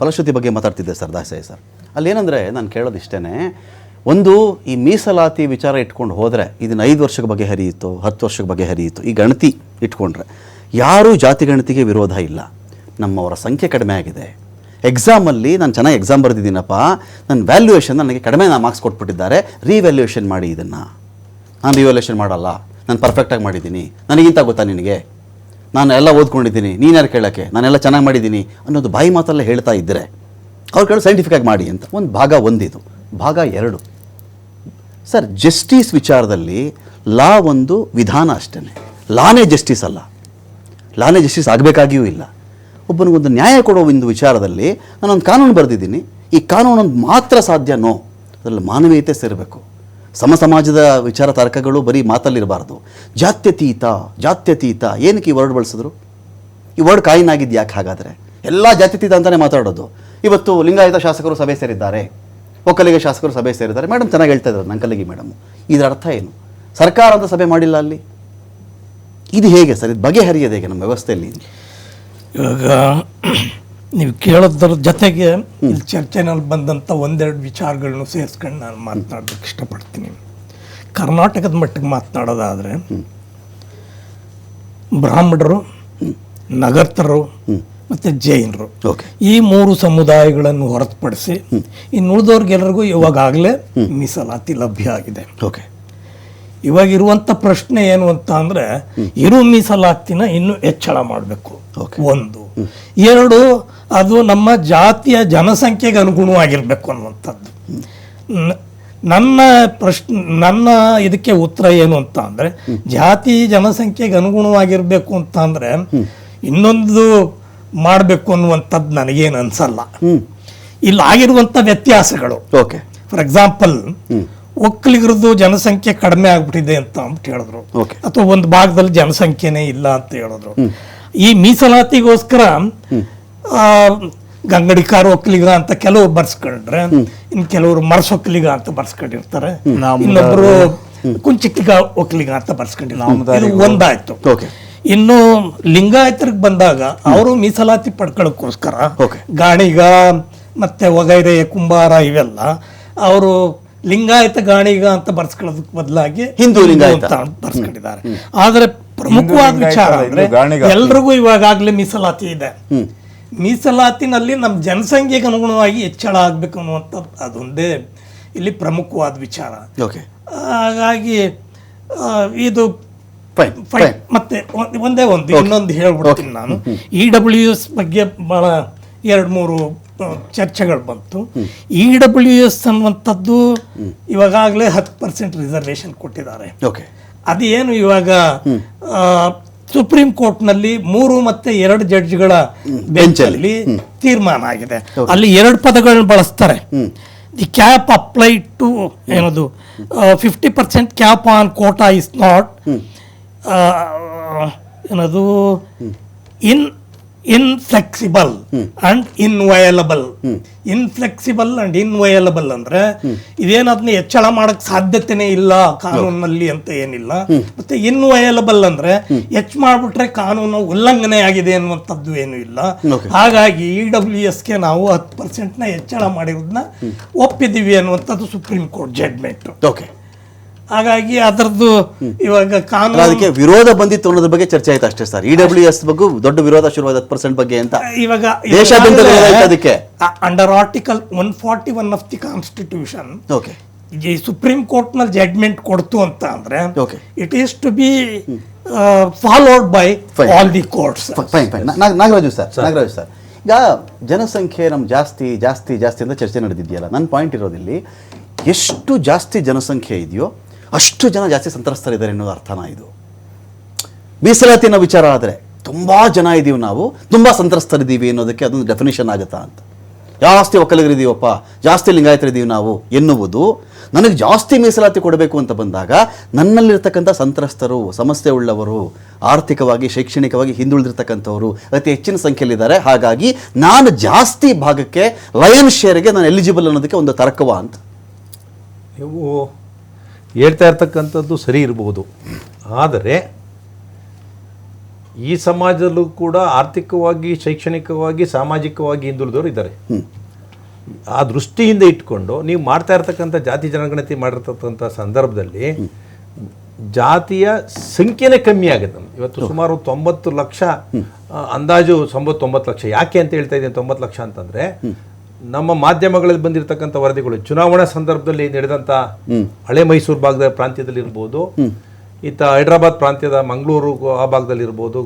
ಫಲಶ್ರುತಿ ಬಗ್ಗೆ ಮಾತಾಡ್ತಿದ್ದೆ sir Dasayya sir. ಅಲ್ಲೇನಂದರೆ ನಾನು ಕೇಳೋದು ಇಷ್ಟೇ ಒಂದು ಈ ಮೀಸಲಾತಿ ವಿಚಾರ ಇಟ್ಕೊಂಡು ಹೋದರೆ ಇದನ್ನು ಐದು ವರ್ಷಕ್ಕೆ ಬಗ್ಗೆ ಹರಿಯಿತು ಹತ್ತು ವರ್ಷಕ್ಕೆ ಬಗ್ಗೆ ಹರಿಯಿತು ಈ ಗಣತಿ ಇಟ್ಕೊಂಡ್ರೆ ಯಾರೂ ಜಾತಿ ಗಣತಿಗೆ ವಿರೋಧ ಇಲ್ಲ. ನಮ್ಮವರ ಸಂಖ್ಯೆ ಕಡಿಮೆ ಆಗಿದೆ. ಎಕ್ಸಾಮಲ್ಲಿ ನಾನು ಚೆನ್ನಾಗಿ ಎಕ್ಸಾಮ್ ಬರೆದಿದ್ದೀನಪ್ಪ ನನ್ನ ವ್ಯಾಲ್ಯೂಯೇಷನ್ ನನಗೆ ಕಡಿಮೆ ನಾನು ಮಾರ್ಕ್ಸ್ ಕೊಟ್ಬಿಟ್ಟಿದ್ದಾರೆ ರೀವ್ಯಾಲ್ಯೂಯೇಷನ್ ಮಾಡಿ ಇದನ್ನು. ನಾನು ರಿವ್ಯಾಲ್ಯೂಯೇಷನ್ ಮಾಡಲ್ಲ, ನಾನು ಪರ್ಫೆಕ್ಟಾಗಿ ಮಾಡಿದ್ದೀನಿ. ನನಗಿಂತ ಗೊತ್ತಾ ನಿನಗೆ? ನಾನು ಎಲ್ಲ ಓದ್ಕೊಂಡಿದ್ದೀನಿ, ನೀನು ಯಾರು ಕೇಳೋಕ್ಕೆ? ನಾನೆಲ್ಲ ಚೆನ್ನಾಗಿ ಮಾಡಿದ್ದೀನಿ ಅನ್ನೋದು ಬಾಯಿ ಮಾತಲ್ಲೇ ಹೇಳ್ತಾ ಇದ್ದರೆ ಅವ್ರು ಕೇಳಿ ಸೈಂಟಿಫಿಕಾಗಿ ಮಾಡಿ ಅಂತ. ಒಂದು ಭಾಗ ಒಂದಿದು. ಭಾಗ ಎರಡು. ಸರ್ ಜಸ್ಟಿಸ್ ವಿಚಾರದಲ್ಲಿ ಲಾ ಒಂದು ವಿಧಾನ ಅಷ್ಟೇ ಲಾನೇ ಜಸ್ಟಿಸ್ ಅಲ್ಲ. ಲಾನೇ ಜಸ್ಟಿಸ್ ಆಗಬೇಕಾಗಿಯೂ ಇಲ್ಲ. ಒಬ್ಬನಿಗೊಂದು ನ್ಯಾಯ ಕೊಡೋ ಒಂದು ವಿಚಾರದಲ್ಲಿ ನಾನೊಂದು ಕಾನೂನು ಬರೆದಿದ್ದೀನಿ. ಈ ಕಾನೂನೊಂದು ಮಾತ್ರ ಸಾಧ್ಯನೋ ಅದರಲ್ಲಿ ಮಾನವೀಯತೆ ಸೇರಬೇಕು. ಸಮ ಸಮಾಜದ ವಿಚಾರ ತರ್ಕಗಳು ಬರೀ ಮಾತಲ್ಲಿರಬಾರ್ದು. ಜಾತ್ಯತೀತ ಜಾತ್ಯತೀತ, ಏನಕ್ಕೆ ಈ ವರ್ಡ್ ಬಳಸಿದ್ರು? ಈ ವರ್ಡ್ ಕಾಯಿನ್ ಆಗಿದ್ದು ಯಾಕೆ ಹಾಗಾದರೆ? ಎಲ್ಲ ಜಾತ್ಯತೀತ ಅಂತಲೇ ಮಾತಾಡೋದು. ಇವತ್ತು ಲಿಂಗಾಯತ ಶಾಸಕರು ಸಭೆ ಸೇರಿದ್ದಾರೆ. ಒಕ್ಕಲಿಗ ಶಾಸಕರು ಸಭೆ ಸೇರಿದ್ದಾರೆ. ಮೇಡಮ್ ಚೆನ್ನಾಗಿ ಹೇಳ್ತಾ ಇದ್ದಾರೆ ನಂಕಲಿಗಿ ಮೇಡಮ್ ಇದರ ಅರ್ಥ ಏನು? ಸರ್ಕಾರ ಅಂತ ಸಭೆ ಮಾಡಿಲ್ಲ ಅಲ್ಲಿ? ಇದು ಹೇಗೆ ಸರ್? ಇದು ಬಗೆಹರಿಯೋದು ಹೇಗೆ ನಮ್ಮ ವ್ಯವಸ್ಥೆಯಲ್ಲಿ? ಇವಾಗ ನೀವು ಕೇಳೋದ್ರ ಜೊತೆಗೆ ಇಲ್ಲಿ ಚರ್ಚೆನಲ್ಲಿ ಬಂದಂಥ ಒಂದೆರಡು ವಿಚಾರಗಳನ್ನು ಸೇರಿಸ್ಕೊಂಡು ನಾನು ಮಾತನಾಡೋದಕ್ಕೆ ಇಷ್ಟಪಡ್ತೀನಿ. ಕರ್ನಾಟಕದ ಮಟ್ಟಿಗೆ ಮಾತನಾಡೋದಾದರೆ ಬ್ರಾಹ್ಮಣರು ನಗರ್ತರು ಮತ್ತು ಜೈನರು. ಓಕೆ. ಈ ಮೂರು ಸಮುದಾಯಗಳನ್ನು ಹೊರತುಪಡಿಸಿ ಇನ್ನು ಉಳಿದವ್ರಿಗೆಲ್ಲರಿಗೂ ಇವಾಗಲೇ ಮೀಸಲಾತಿ ಲಭ್ಯ ಆಗಿದೆ. ಓಕೆ. ಇವಾಗ ಇರುವಂಥ ಪ್ರಶ್ನೆ ಏನು ಅಂತ ಅಂದರೆ ಇರು ಮೀಸಲಾತಿನ ಇನ್ನೂ ಹೆಚ್ಚಳ ಮಾಡಬೇಕು. ಒಂದು ಎರಡು ಅದು ನಮ್ಮ ಜಾತಿಯ ಜನಸಂಖ್ಯೆಗೆ ಅನುಗುಣವಾಗಿರ್ಬೇಕು ಅನ್ನುವಂಥದ್ದು. ನನ್ನ ಪ್ರಶ್ನೆ ನನ್ನ ಇದಕ್ಕೆ ಉತ್ತರ ಏನು ಅಂತ ಅಂದ್ರೆ ಜಾತಿ ಜನಸಂಖ್ಯೆಗೆ ಅನುಗುಣವಾಗಿರ್ಬೇಕು ಅಂತ ಅಂದ್ರೆ ಇನ್ನೊಂದು ಮಾಡಬೇಕು ಅನ್ನುವಂಥದ್ದು ನನಗೇನು ಅನ್ಸಲ್ಲ. ಇಲ್ಲಿ ಆಗಿರುವಂಥ ವ್ಯತ್ಯಾಸಗಳು. ಓಕೆ. ಫಾರ್ ಎಕ್ಸಾಂಪಲ್ ಒಕ್ಕಲಿಗರದ್ದು ಜನಸಂಖ್ಯೆ ಕಡಿಮೆ ಆಗ್ಬಿಟ್ಟಿದೆ ಅಂತ ಅಂದ್ಬಿಟ್ಟು ಹೇಳಿದ್ರು. ಅಥವಾ ಒಂದು ಭಾಗದಲ್ಲಿ ಜನಸಂಖ್ಯೆನೇ ಇಲ್ಲ ಅಂತ ಹೇಳಿದ್ರು. ಈ ಮೀಸಲಾತಿಗೋಸ್ಕರ ಆ, ಗಂಗಡಿಕಾರ ಒಕ್ಕಲಿಗ ಅಂತ ಕೆಲವು ಬರ್ಸ್ಕೊಂಡ್ರೆ ಇನ್ ಕೆಲವರು ಮರ್ಸ್ ಒಕ್ಕಲಿಗ ಅಂತ ಬರ್ಸ್ಕೊಂಡಿರ್ತಾರೆ. ಇನ್ನೊಬ್ರು ಕುಂಚಿಟ್ಟಿಗ ಒಕ್ಕಲಿಗ ಅಂತ ಬರ್ಸ್ಕೊಂಡಿರ್ತಾರೆ. ಒಂದಾಯ್ತು. ಓಕೆ. ಇನ್ನು ಲಿಂಗಾಯತರಿಗೆ ಬಂದಾಗ ಅವರು ಮೀಸಲಾತಿ ಪಡ್ಕೊಳ್ಳೋಕ್ಕೋಸ್ಕರ. ಗಾಣಿಗ ಮತ್ತೆ ಒಗೈರೆ ಕುಂಬಾರ ಇವೆಲ್ಲ ಅವರು ಲಿಂಗಾಯತ ಗಾಣಿಗ ಅಂತ ಬರ್ಸ್ಕೊಳ್ಳೋದಕ್ಕೆ ಬದಲಾಗಿ ಹಿಂದೂ ಲಿಂಗಾಯತ. ಅಂತ ಬರ್ಸ್ಕೊಂಡಿದ್ದಾರೆ. ಆದ್ರೆ ಪ್ರಮುಖವಾದ ವಿಚಾರ ಅಂದ್ರೆ. ಎಲ್ರಿಗೂ ಇವಾಗಲೇ ಮೀಸಲಾತಿ ಇದೆ. ಮೀಸಲಾತಿನಲ್ಲಿ ನಮ್ಮ ಜನಸಂಖ್ಯೆಗೆ ಅನುಗುಣವಾಗಿ ಹೆಚ್ಚಳ ಆಗ್ಬೇಕು ಅನ್ನುವಂಥದ್ದು ಅದೊಂದೇ ಇಲ್ಲಿ ಪ್ರಮುಖವಾದ ವಿಚಾರ. ಓಕೆ ಹಾಗಾಗಿ ಇದು ಮತ್ತೆ ಒಂದೇ ಒಂದು ಇನ್ನೊಂದು ಹೇಳ್ಬಿಡ್ತೀನಿ ನಾನು. ಇ ಡಬ್ಲ್ಯೂ ಎಸ್ ಬಗ್ಗೆ ಬಹಳ ಎರಡು ಮೂರು ಚರ್ಚೆಗಳು ಬಂತು. ಇ ಡಬ್ಲ್ಯೂ ಎಸ್ ಅನ್ನುವಂಥದ್ದು ಇವಾಗಲೇ ಹತ್ತು ಪರ್ಸೆಂಟ್ ರಿಸರ್ವೇಶನ್ ಕೊಟ್ಟಿದ್ದಾರೆ. ಓಕೆ ಅದು ಏನು ಇವಾಗ ಸುಪ್ರೀಂ ಕೋರ್ಟ್ನಲ್ಲಿ ಮೂರು ಮತ್ತೆ ಎರಡು ಜಡ್ಜ್ಗಳ ಬೆಂಚಲ್ಲಿ ತೀರ್ಮಾನ ಆಗಿದೆ. ಅಲ್ಲಿ ಎರಡು ಪದಗಳನ್ನ ಬಳಸ್ತಾರೆ. ದಿ ಕ್ಯಾಪ್ ಅಪ್ಲೈ ಟು ಏನದು fifty percent cap on quota is not ಏನದು ಇನ್ ಇನ್ಫ್ಲೆಕ್ಸಿಬಲ್ ಅಂಡ್ ಇನ್ವಯಲಬಲ್ ಇನ್ಫ್ಲೆಕ್ಸಿಬಲ್ ಅಂಡ್ ಇನ್ವಯಲಬಲ್ ಅಂದ್ರೆ ಇದೇನು ಅದನ್ನ ಹೆಚ್ಚಳ ಮಾಡಕ್ ಸಾಧ್ಯತೆನೇ ಇಲ್ಲ ಕಾನೂನಲ್ಲಿ ಅಂತ ಏನಿಲ್ಲ. ಮತ್ತೆ ಇನ್ವಯಲಬಲ್ ಅಂದ್ರೆ ಹೆಚ್ಚು ಮಾಡ್ಬಿಟ್ರೆ ಕಾನೂನು ಉಲ್ಲಂಘನೆ ಆಗಿದೆ ಅನ್ನುವಂಥದ್ದು ಏನು ಇಲ್ಲ. ಹಾಗಾಗಿ ಇ ಡಬ್ಲ್ಯೂ ಎಸ್ಗೆ ನಾವು ಹತ್ತು ನ ಹೆಚ್ಚಳ ಮಾಡಿರೋದನ್ನ ಒಪ್ಪಿದೀವಿ ಅನ್ನುವಂಥದ್ದು ಸುಪ್ರೀಂ ಕೋರ್ಟ್ ಜಡ್ಮೆಂಟ್ ಓಕೆ ಹಾಗಾಗಿ ಅದರದ್ದು ಇವಾಗ ಕಾನೂನು ಅದಕ್ಕೆ ವಿರೋಧ ಬಂದಿತ್ತು ಅನ್ನೋದ್ರ ಬಗ್ಗೆ ಚರ್ಚೆ ಆಯ್ತು ಅಷ್ಟೇ ಸರ್. ಇ ಡಬ್ಲ್ಯೂ ಎಸ್ ಬಗ್ಗೆ ದೊಡ್ಡ ವಿರೋಧ ಶುರುವಾದ ಹತ್ತು ಪರ್ಸೆಂಟ್ ಬಗ್ಗೆ ಅಂತ. ಇವಾಗ ದೇಶಾದ್ಯಂತ ಅದಕ್ಕೆ? Under article one forty one of the constitution okay ಈ ಸುಪ್ರೀಂ ಕೋರ್ಟ್ನಲ್ಲಿ ಜಡ್ಮೆಂಟ್ ಕೊಡ್ತು ಅಂತ ಅಂದ್ರೆ. It is to be followed by. All the courts fine fine Nagaraju sir Nagaraju sir ಈಗ ಜನಸಂಖ್ಯೆ ನಮ್ಮ ಜಾಸ್ತಿ ಜಾಸ್ತಿ ಜಾಸ್ತಿ ಅಂತ ಚರ್ಚೆ ನಡೆದಿದೆಯಲ್ಲ. ನನ್ನ ಪಾಯಿಂಟ್ ಇರೋದಿಲ್ಲಿ ಎಷ್ಟು ಜಾಸ್ತಿ ಜನಸಂಖ್ಯೆ ಇದೆಯೋ ಅಷ್ಟು ಜನ ಜಾಸ್ತಿ ಸಂತ್ರಸ್ತರಿದ್ದಾರೆ ಅನ್ನೋದು ಅರ್ಥನ ಇದು. ಮೀಸಲಾತಿನ ವಿಚಾರ ಆದರೆ ತುಂಬ ಜನ ಇದ್ದೀವಿ ನಾವು, ತುಂಬ ಸಂತ್ರಸ್ತರಿದ್ದೀವಿ ಅನ್ನೋದಕ್ಕೆ ಅದೊಂದು ಡೆಫಿನೇಷನ್ ಆಗುತ್ತಾ ಅಂತ. ಜಾಸ್ತಿ ಒಕ್ಕಲಿಗರಿದ್ದೀವಪ್ಪ, ಜಾಸ್ತಿ ಲಿಂಗಾಯತರಿದ್ದೀವಿ ನಾವು ಎನ್ನುವುದು ನನಗೆ ಜಾಸ್ತಿ ಮೀಸಲಾತಿ ಕೊಡಬೇಕು ಅಂತ ಬಂದಾಗ ನನ್ನಲ್ಲಿರ್ತಕ್ಕಂಥ ಸಂತ್ರಸ್ತರು, ಸಮಸ್ಯೆ ಉಳ್ಳವರು, ಆರ್ಥಿಕವಾಗಿ, ಶೈಕ್ಷಣಿಕವಾಗಿ ಹಿಂದುಳಿದಿರ್ತಕ್ಕಂಥವರು, ಅತಿ ಹೆಚ್ಚಿನ ಸಂಖ್ಯೆಯಲ್ಲಿದ್ದಾರೆ. ಹಾಗಾಗಿ ನಾನು ಜಾಸ್ತಿ ಭಾಗಕ್ಕೆ ಲಯನ್ ಶೇರ್ಗೆ ನಾನು ಎಲಿಜಿಬಲ್ ಅನ್ನೋದಕ್ಕೆ ಒಂದು ತರ್ಕವ ಅಂತ. ನೀವು ಹೇಳ್ತಾ ಇರ್ತಕ್ಕಂಥದ್ದು ಸರಿ ಇರಬಹುದು. ಆದರೆ ಈ ಸಮಾಜದಲ್ಲೂ ಕೂಡ ಆರ್ಥಿಕವಾಗಿ ಶೈಕ್ಷಣಿಕವಾಗಿ ಸಾಮಾಜಿಕವಾಗಿ ಹಿಂದುಳಿದವರು ಇದ್ದಾರೆ. ಆ ದೃಷ್ಟಿಯಿಂದ ಇಟ್ಕೊಂಡು ನೀವು ಮಾಡ್ತಾ ಇರ್ತಕ್ಕಂಥ ಜಾತಿ ಜನಗಣತಿ ಮಾಡಿರ್ತಕ್ಕಂಥ ಸಂದರ್ಭದಲ್ಲಿ ಜಾತಿಯ ಸಂಖ್ಯೆನೇ ಕಮ್ಮಿ ಆಗುತ್ತೆ. ಇವತ್ತು ಸುಮಾರು ತೊಂಬತ್ತು ಲಕ್ಷ ಅಂದಾಜು ತೊಂಬತ್ತೊಂಬತ್ತು ಲಕ್ಷ. ಯಾಕೆ ಅಂತ ಹೇಳ್ತಾ ಇದ್ದೀನಿ ತೊಂಬತ್ತು ಲಕ್ಷ ಅಂತಂದ್ರೆ ನಮ್ಮ ಮಾಧ್ಯಮಗಳಲ್ಲಿ ಬಂದಿರತಕ್ಕಂಥ ವರದಿಗಳು ಚುನಾವಣಾ ಸಂದರ್ಭದಲ್ಲಿ ನಡೆದಂಥ ಹಳೆ ಮೈಸೂರು ಭಾಗದ ಪ್ರಾಂತ್ಯದಲ್ಲಿ ಇರ್ಬೋದು ಇತ್ತ ಹೈದ್ರಾಬಾದ್ ಪ್ರಾಂತ್ಯದ ಮಂಗಳೂರು ಆ ಭಾಗದಲ್ಲಿ ಇರ್ಬೋದು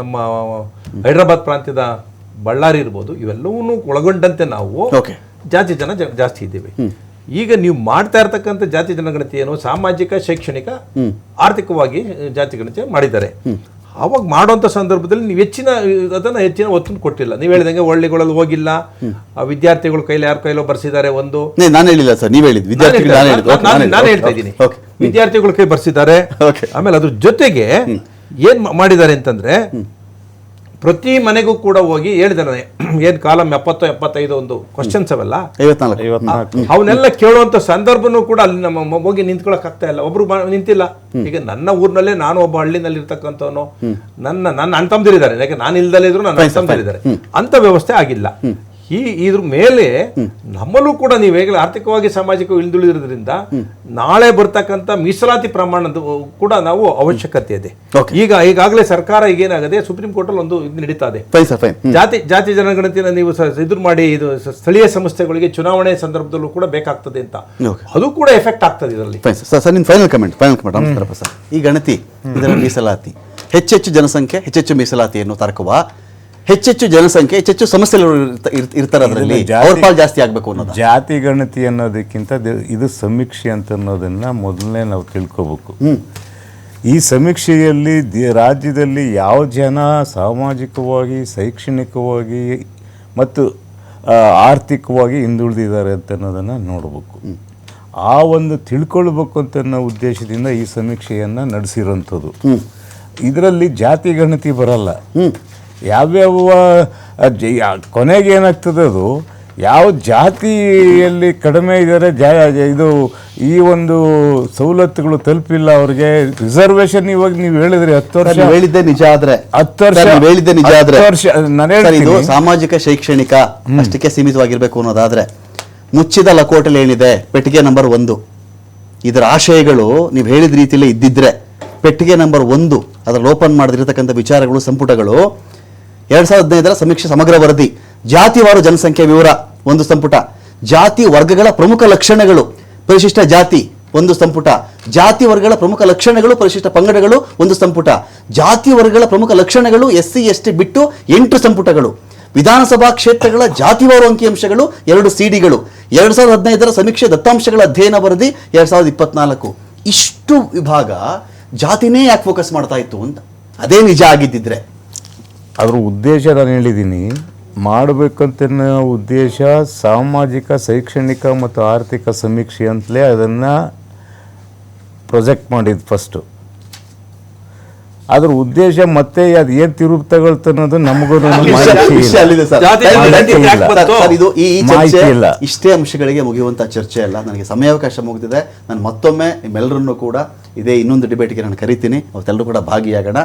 ನಮ್ಮ ಹೈದ್ರಾಬಾದ್ ಪ್ರಾಂತ್ಯದ ಬಳ್ಳಾರಿ ಇರ್ಬೋದು ಇವೆಲ್ಲವನ್ನೂ ಒಳಗೊಂಡಂತೆ ನಾವು ಜಾತಿ ಜನ ಜಾಸ್ತಿ ಇದ್ದೀವಿ. ಈಗ ನೀವು ಮಾಡ್ತಾ ಇರತಕ್ಕಂಥ ಜಾತಿ ಜನಗಣತಿ ಏನು ಸಾಮಾಜಿಕ ಶೈಕ್ಷಣಿಕ ಆರ್ಥಿಕವಾಗಿ ಜಾತಿ ಗಣತಿ ಮಾಡಿದ್ದಾರೆ. ಅವಾಗ ಮಾಡುವಂಥ ಸಂದರ್ಭದಲ್ಲಿ ನೀವು ಹೆಚ್ಚಿನ ಅದನ್ನ ಹೆಚ್ಚಿನ ಒತ್ತು ಕೊಟ್ಟಿಲ್ಲ. ನೀವು ಹೇಳಿದಂಗೆ ಹಳ್ಳಿಗಳಲ್ಲಿ ಹೋಗಿಲ್ಲ. ಆ ವಿದ್ಯಾರ್ಥಿಗಳು ಕೈಲಿ ಯಾರ ಕೈಲೋ ಬರ್ಸಿದ್ದಾರೆ ಒಂದು. ನಾನು ಹೇಳಿಲ್ಲ ಸರ್ ನೀವು ಹೇಳಿದ್ದು. ವಿದ್ಯಾರ್ಥಿಗಳು ನಾನು. ಹೇಳ್ತಾ ಇದ್ದೀನಿ. ಓಕೆ ವಿದ್ಯಾರ್ಥಿಗಳ ಕೈ ಬರ್ಸಿದ್ದಾರೆ. ಆಮೇಲೆ ಅದ್ರ ಜೊತೆಗೆ ಏನ್ ಮಾಡಿದ್ದಾರೆ ಅಂತಂದ್ರೆ ಪ್ರತಿ ಮನೆಗೂ ಕೂಡ ಹೋಗಿ ಹೇಳಿದಾರೆ ಏನ್ ಕಾಲಂ ಎಪ್ಪತ್ತು ಎಪ್ಪತ್ತೈದು ಒಂದು ಕ್ವಶನ್ಸ್ ಅವೆಲ್ಲ? ಅವನ್ನೆಲ್ಲ ಕೇಳುವಂತ ಸಂದರ್ಭನೂ ಕೂಡ ಅಲ್ಲಿ ನಮ್ಮ ಹೋಗಿ ನಿಂತ್ಕೊಳಕ್ ಆಗ್ತಾ ಇಲ್ಲ. ಒಬ್ರು ಬ- ನಿಂತಿಲ್ಲ. ಈಗ ನನ್ನ ಊರಿನಲ್ಲೇ ನಾನು ಒಬ್ಬ ಹಳ್ಳಿನಲ್ಲಿ ಇರ್ತಕ್ಕಂಥವನು. ನನ್ನ ನನ್ನ ಅಣ್ಣ ತಮ್ದಿರಿದ್ದಾರೆ. ಯಾಕೆ ನಾನು ಇಲ್ದಲ್ಲಿದ್ರು ಇದ್ರು ನನ್ನ ಅಣ್ಣ ತಮ್ದಿರಿದ್ದಾರೆ. ಅಂತ ವ್ಯವಸ್ಥೆ ಆಗಿಲ್ಲ. ಈ ಇದ್ರ ಮೇಲೆ ನಮ್ಮಲ್ಲೂ ಕೂಡ ನೀವು ಹೇಗೆ ಆರ್ಥಿಕವಾಗಿ ಸಾಮಾಜಿಕ ಹಿಂದುಳಿದಿರೋದ್ರಿಂದ ನಾಳೆ ಬರ್ತಕ್ಕಂಥ ಮೀಸಲಾತಿ ಪ್ರಮಾಣದ ಕೂಡ ನಾವು ಅವಶ್ಯಕತೆ ಇದೆ. ಈಗ ಈಗಾಗಲೇ ಸರ್ಕಾರ ಈಗ ಏನಾಗದೆ ಸುಪ್ರೀಂ ಕೋರ್ಟ್ ಅಲ್ಲಿ ಒಂದು ಇದು ನಡೀತಾ ಇದೆ ಜಾತಿ ಜಾತಿ ಜನಗಣತಿನ ನೀವು ಇದ್ರ ಮಾಡಿ ಇದು ಸ್ಥಳೀಯ ಸಂಸ್ಥೆಗಳಿಗೆ ಚುನಾವಣೆ ಸಂದರ್ಭದಲ್ಲೂ ಕೂಡ ಬೇಕಾಗ್ತದೆ ಅಂತ. ಅದು ಕೂಡ ಎಫೆಕ್ಟ್ ಆಗ್ತದೆ ಇದರಲ್ಲಿ. Sir final comment final comment ಈ ಗಣತಿ ಇದರ ಮೀಸಲಾತಿ. ಹೆಚ್ಚೆಚ್ಚು ಜನಸಂಖ್ಯೆ ಹೆಚ್ಚೆಚ್ಚು ಮೀಸಲಾತಿಯನ್ನು ತರ್ಕವ ಹೆಚ್ಚೆಚ್ಚು ಜನಸಂಖ್ಯೆ ಹೆಚ್ಚೆಚ್ಚು ಸಮಸ್ಯೆಗಳು ಇರ್ತ- ಇರ್- ಇರ್ತಾರೆ ಅದರಲ್ಲಿ. ಅವ್ರ ಪಾಲ್ ಜಾಸ್ತಿ ಆಗಬೇಕು ಅನ್ನೋದು. ಜಾತಿ ಗಣತಿ ಅನ್ನೋದಕ್ಕಿಂತ ಇದು ಸಮೀಕ್ಷೆ ಅಂತ ಅನ್ನೋದನ್ನ ಮೊದಲನೇ ನಾವು ತಿಳ್ಕೋಬೇಕು. ಈ ಸಮೀಕ್ಷೆಯಲ್ಲಿ ದಿ- ರಾಜ್ಯದಲ್ಲಿ ಯಾವ ಜನ ಸಾಮಾಜಿಕವಾಗಿ ಶೈಕ್ಷಣಿಕವಾಗಿ ಮತ್ತು ಆರ್ಥಿಕವಾಗಿ ಹಿಂದುಳಿದಿದ್ದಾರೆ ಅಂತ ಅನ್ನೋದನ್ನು ನೋಡಬೇಕು. ಆ ಒಂದು ತಿಳ್ಕೊಳ್ಬೇಕು ಅಂತ ಅನ್ನೋ ಉದ್ದೇಶದಿಂದ ಈ ಸಮೀಕ್ಷೆಯನ್ನು ನಡೆಸಿರೋಂಥದ್ದು. ಇದರಲ್ಲಿ ಜಾತಿ ಗಣತಿ ಬರಲ್ಲ. ಯಾವ್ಯಾವ ಕೊನೆಗೆ ಏನಾಗ್ತದೆ ಅದು ಯಾವ ಜಾತಿಯಲ್ಲಿ ಕಡಿಮೆ ಇದ್ದಾರೆ ಜಾ ಇದು ಈ ಒಂದು ಸವಲತ್ತುಗಳು ತಲುಪಿಲ್ಲ ಅವ್ರಿಗೆ ರಿಸರ್ವೇಶನ್ ಇವಾಗ ನೀವು ಹೇಳಿದ್ರೆ ಹತ್ತು ವರ್ಷ. ಹೇಳಿದ್ದೆ ನಿಜ ಆದ್ರೆ. ಹತ್ತು ವರ್ಷ- ಹೇಳಿದ್ದೆ ನಿಜ ಆದ್ರೆ. ವರ್ಷ- ನಾನು ಇದು ಸಾಮಾಜಿಕ ಶೈಕ್ಷಣಿಕ ಅಷ್ಟಕ್ಕೆ ಸೀಮಿತವಾಗಿರ್ಬೇಕು ಅನ್ನೋದಾದ್ರೆ ಮುಚ್ಚಿದ ಲಕೋಟಲ್ಲಿ ಏನಿದೆ ಪೆಟ್ಟಿಗೆ ನಂಬರ್ ಒಂದು. ಇದರ ಆಶಯಗಳು ನೀವು ಹೇಳಿದ ರೀತಿಯಲ್ಲೇ ಇದ್ದಿದ್ರೆ ಪೆಟ್ಟಿಗೆ ನಂಬರ್ ಒಂದು ಅದರಲ್ಲಿ ಓಪನ್ ಮಾಡದಿರತಕ್ಕಂಥ ವಿಚಾರಗಳು ಸಂಪುಟಗಳು ಎರಡ್ ಸಾವಿರದ ಹದಿನೈದರ ಸಮೀಕ್ಷೆ ಸಮಗ್ರ ವರದಿ. ಜಾತಿವಾರು ಜನಸಂಖ್ಯೆ ವಿವರ, ಒಂದು ಸಂಪುಟ. ಜಾತಿ ವರ್ಗಗಳ ಪ್ರಮುಖ ಲಕ್ಷಣಗಳು, ಪರಿಶಿಷ್ಟ ಜಾತಿ, ಒಂದು ಸಂಪುಟ. ಜಾತಿ ವರ್ಗಗಳ ಪ್ರಮುಖ ಲಕ್ಷಣಗಳು, ಪರಿಶಿಷ್ಟ ಪಂಗಡಗಳು, ಒಂದು ಸಂಪುಟ. ಜಾತಿ ವರ್ಗಗಳ ಪ್ರಮುಖ ಲಕ್ಷಣಗಳು ಎಸ್ ಸಿ ಎಸ್ ಟಿ ಬಿಟ್ಟು ಎಂಟು ಸಂಪುಟಗಳು. ವಿಧಾನಸಭಾ ಕ್ಷೇತ್ರಗಳ ಜಾತಿವಾರು ಅಂಕಿಅಂಶಗಳು, ಎರಡು ಸಿಡಿಗಳು. ಎರಡ್ ಸಾವಿರದ ಹದಿನೈದರ ಸಮೀಕ್ಷೆ ದತ್ತಾಂಶಗಳ ಅಧ್ಯಯನ ವರದಿ, ಎರಡ್ ಸಾವಿರದ ಇಪ್ಪತ್ನಾಲ್ಕು. ಇಷ್ಟು ವಿಭಾಗ ಜಾತಿನೇ ಯಾಕೆ ಫೋಕಸ್ ಮಾಡ್ತಾ ಇತ್ತು ಅಂತ? ಅದೇ ನಿಜ ಆಗಿದ್ದಿದ್ರೆ. ಅದ್ರ ಉದ್ದೇಶ ನಾನು ಹೇಳಿದ್ದೀನಿ ಮಾಡಬೇಕಂತ ಉದ್ದೇಶ ಸಾಮಾಜಿಕ ಶೈಕ್ಷಣಿಕ ಮತ್ತು ಆರ್ಥಿಕ ಸಮೀಕ್ಷೆ ಅಂತಲೇ ಅದನ್ನು ಪ್ರೊಜೆಕ್ಟ್ ಮಾಡಿದ್ದು ಫಸ್ಟು ಅದ್ರ ಉದ್ದೇಶ ಮತ್ತೆ ಅದು ಏನು ತಿರುವು ತಗೊಳ್ತ ಅನ್ನೋದು ನಮಗೂ ಮಾಹಿತಿ ಇಲ್ಲ. ಇಷ್ಟೇ ಅಂಶಗಳಿಗೆ ಮುಗಿಯುವಂತ ಚರ್ಚೆ ಅಲ್ಲ. ನನಗೆ ಸಮಯಾವಕಾಶ ಮುಗಿದಿದೆ. ನಾನು ಮತ್ತೊಮ್ಮೆ ನಿಮ್ಮೆಲ್ಲರನ್ನೂ ಕೂಡ ಇದೇ ಇನ್ನೊಂದು ಡಿಬೇಟ್ಗೆ ನಾನು ಕರಿತೀನಿ. ಅವತ್ತೆಲ್ಲರೂ ಕೂಡ ಭಾಗಿಯಾಗೋಣ.